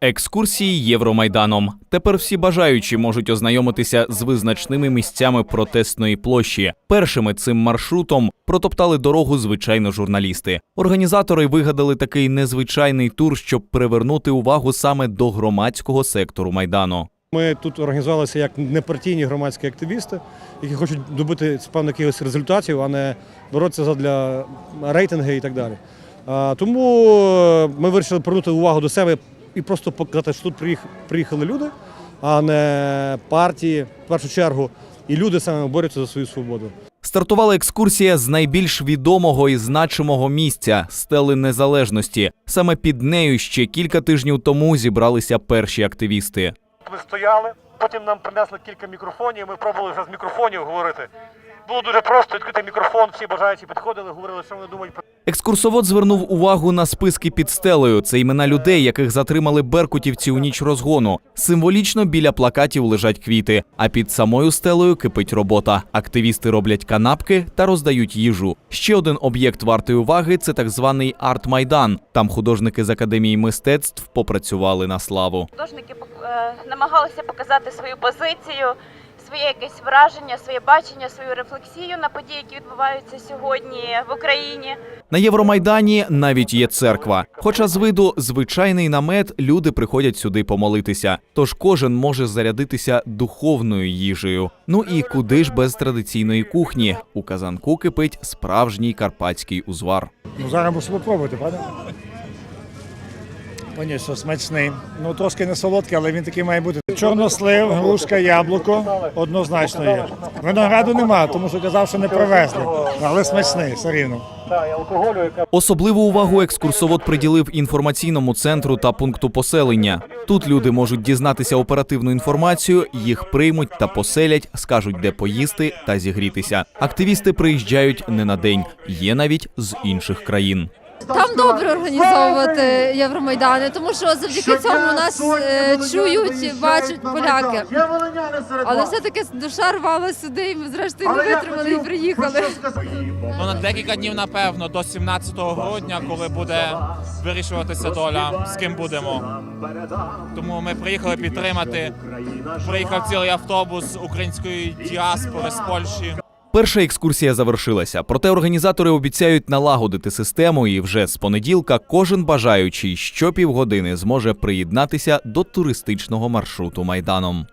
Екскурсії Євромайданом. Тепер всі бажаючі можуть ознайомитися з визначними місцями протестної площі. Першими цим маршрутом протоптали дорогу звичайно журналісти. Організатори вигадали такий незвичайний тур, щоб привернути увагу саме до громадського сектору майдану. Ми тут організувалися як непартійні громадські активісти, які хочуть добити певних якихось результатів, а не боротися задля рейтинги і так далі. Тому е, ми вирішили привернути увагу до себе і просто показати, що тут приїхали люди, а не партії в першу чергу. І люди саме борються за свою свободу. Стартувала екскурсія з найбільш відомого і значимого місця стели незалежності. Саме під нею ще кілька тижнів тому зібралися перші активісти. Ми стояли, потім нам принесли кілька мікрофонів, ми пробували вже з мікрофонів говорити. Було дуже просто відкрити мікрофон, всі бажаючі підходили, говорили, що вони думають про Екскурсовод звернув увагу на списки під стелею. Це імена людей, яких затримали беркутівці у ніч розгону. Символічно біля плакатів лежать квіти, а під самою стелею кипить робота. Активісти роблять канапки та роздають їжу. Ще один об'єкт вартої уваги це так званий арт-майдан. Там художники з академії мистецтв попрацювали на славу. Художники пок- е, намагалися показати свою позицію, своє якесь враження, своє бачення, свою рефлексію на події, які відбуваються сьогодні в Україні. На Євромайдані навіть є церква. Хоча з виду звичайний намет люди приходять сюди помолитися. Тож кожен може зарядитися духовною їжею. Ну і куди ж без традиційної кухні? У казанку кипить справжній карпатський узвар. Ну, зараз мусимо спробувати, правда? Що смачний. Ну, трошки не солодкий, але він такий має бути. Чорнослив, грушка, яблуко однозначно є. Винограду нема, тому що казав, що не привезли. Але смачний, все рівно. Особливу увагу екскурсовод приділив інформаційному центру та пункту поселення. Тут люди можуть дізнатися оперативну інформацію, їх приймуть та поселять, скажуть, де поїсти та зігрітися. Активісти приїжджають не на день, є навіть з інших країн. Там добре організовувати Євромайдани, тому що завдяки цьому нас е, чують, бачать поляки. Але все-таки душа рвала сюди, і ми зрештою не витримали і приїхали. Ну, на декілька днів, напевно, до 17 грудня, коли буде вирішуватися доля, з ким будемо. Тому ми приїхали підтримати. Приїхав цілий автобус української діаспори з Польщі. Перша екскурсія завершилася, проте організатори обіцяють налагодити систему, і вже з понеділка кожен бажаючий щопівгодини зможе приєднатися до туристичного маршруту майданом.